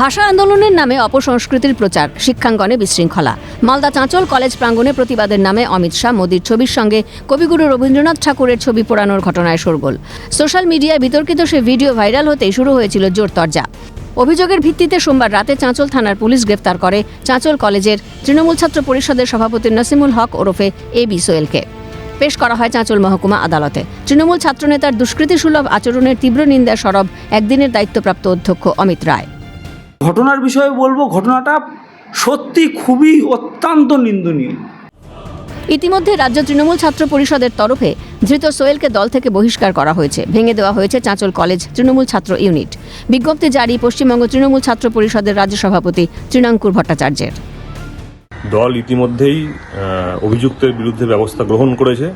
ভাষা আন্দোলনের নামে অপসংস্কৃতির প্রচার, শিক্ষাঙ্গনে বিশৃঙ্খলা। মালদা চাঁচল কলেজ প্রাঙ্গণে প্রতিবাদের নামে অমিত শাহ মোদীর ছবির সঙ্গে কবিগুরু রবীন্দ্রনাথ ঠাকুরের ছবি পোড়ানোর ঘটনায় শোরগোল। সোশ্যাল মিডিয়ায় বিতর্কিত সে ভিডিও ভাইরাল হতেই শুরু হয়েছিল জোরতর্জা অভিযোগের ভিত্তিতে সোমবার রাতে চাঁচল থানার পুলিশ গ্রেফতার করে চাঁচল কলেজের তৃণমূল ছাত্র পরিষদের সভাপতি নাসিমুল হক ওরফে এ বি সোয়েলকে পেশ করা হয় চাঁচল মহকুমা আদালতে। তৃণমূল ছাত্রনেতার দুষ্কৃতিসুলভ আচরণের তীব্র নিন্দা সরব একদিনের দায়িত্বপ্রাপ্ত অধ্যক্ষ অমিত রায়। ঘটনার বিষয়ে বলব ঘটনাটা সত্যি খুবই অত্যন্ত নিন্দনীয়। ইতিমধ্যে রাজ্য তৃণমূল ছাত্র পরিষদের তরফে ধৃত সোয়েলকে দল থেকে বহিষ্কার করা হয়েছে। ভেঙে দেওয়া হয়েছে চাঁচল কলেজ তৃণমূল ছাত্র ইউনিট। বিজ্ঞপ্তি জারি পশ্চিমবঙ্গ তৃণমূল ছাত্র পরিষদের রাজ্য সভাপতি তৃণাঙ্কুর ভট্টাচার্যের। দল ইতিমধ্যেই অভিযুক্তের বিরুদ্ধে ব্যবস্থা গ্রহণ করেছে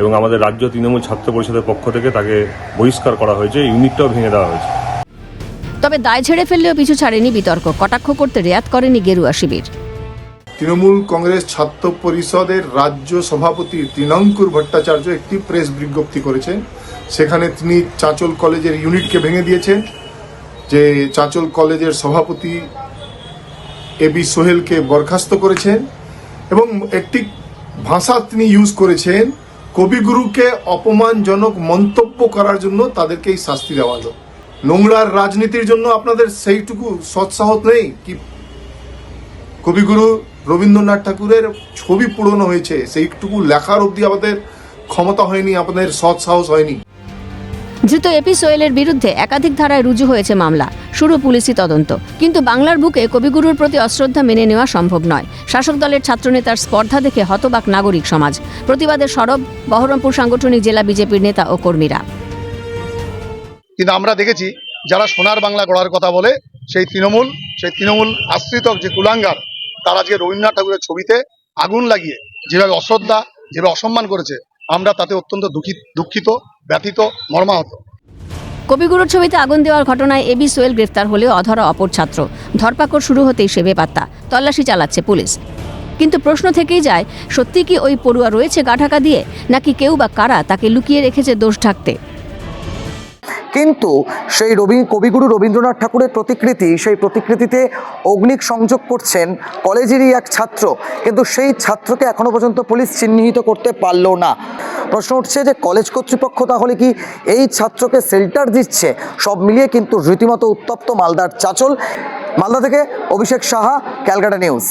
এবং আমাদের রাজ্য তৃণমূল ছাত্র পরিষদের পক্ষ থেকে তাকে বহিষ্কার করা হয়েছে। ইউনিটটাও ভেঙে দেওয়া হয়েছে। তবে দায় ছেড়ে ফেললেও পিছু ছাড়েনি বিতর্ক। কটাক্ষ করতে রেয়াত করেনি গেরুয়া শিবির। তৃণমূল কংগ্রেস ছাত্র পরিষদের রাজ্য সভাপতি তৃণাঙ্কুর ভট্টাচার্য একটি প্রেস বিজ্ঞপ্তি করেছেন। সেখানে তিনি চাঁচল কলেজের ইউনিটকে ভেঙে দিয়েছেন, যে চাঁচল কলেজের সভাপতি এ বি সোহেলকে বরখাস্ত করেছেন এবং একটি ভাষা তিনি ইউজ করেছেন, কবিগুরুকে অপমানজনক মন্তব্য করার জন্য তাদেরকে এই শাস্তি দেওয়া হলো। নোংরার রাজনীতির জন্য আপনাদের সেইটুকু সৎসাহস নেই? কি কবিগুরু রবীন্দ্রনাথ ঠাকুরের ছবি পুরনো হয়েছে, সেইটুকু লেখার অবধি আমাদের ক্ষমতা হয়নি আমাদের সৎসাহস হয়নি। ধৃত এপি সোয়েলের বিরুদ্ধে একাধিক ধারায় রুজু হয়েছে মামলা। শুরু পুলিশি তদন্ত। কিন্তু বাংলার বুকে কবিগুরুর প্রতি অশ্রদ্ধা মেনে নেওয়া সম্ভব নয়। শাসক দলের ছাত্রনেতার স্পর্ধা দেখে হতবাক নাগরিক সমাজ। প্রতিবাদে সরব বহরমপুর সাংগঠনিক জেলা বিজেপির নেতা ও কর্মীরা। কিন্তু আমরা দেখেছি যারা সোনার বাংলা গড়ার কথা বলে, সেই তৃণমূল সেই তৃণমূল আশ্রিত যে কুলাঙ্গার, তারা আজকে রবীন্দ্রনাথ ঠাকুরের ছবিতে আগুন লাগিয়ে যেভাবে অশ্রদ্ধা, যেভাবে অসম্মান করেছে, আমরা তাতে অত্যন্ত দুঃখিত দুঃখিত, ব্যথিত, মর্মাহত। কবিগুরুর ছবিতে আগুন দেওয়ার ঘটনায় এবি সোয়েল গ্রেফতার হলেও অধরা অপর ছাত্র। ধরপাকড় শুরু হতেই সেবে পাত্তা তল্লাশি চালাচ্ছে পুলিশ। কিন্তু প্রশ্ন থেকেই যায়, সত্যি কি ওই পড়ুয়া রয়েছে গা ঢাকা দিয়ে? নাকি কেউ বা কারা তাকে লুকিয়ে রেখেছে দোষ ঢাকতে? কিন্তু সেই রবি, কবিগুরু রবীন্দ্রনাথ ঠাকুরের প্রতিকৃতি, সেই প্রতিকৃতিতে অগ্নিক সংযোগ করছেন কলেজেরই এক ছাত্র। কিন্তু সেই ছাত্রকে এখনও পর্যন্ত পুলিশ চিহ্নিত করতে পারল না। প্রশ্ন উঠছে যে কলেজ কর্তৃপক্ষ তাহলে কি এই ছাত্রকে সেল্টার দিচ্ছে? সব মিলিয়ে কিন্তু রীতিমতো উত্তপ্ত মালদার চাচল। মালদা থেকে অভিষেক সাহা, ক্যালকাটা নিউজ।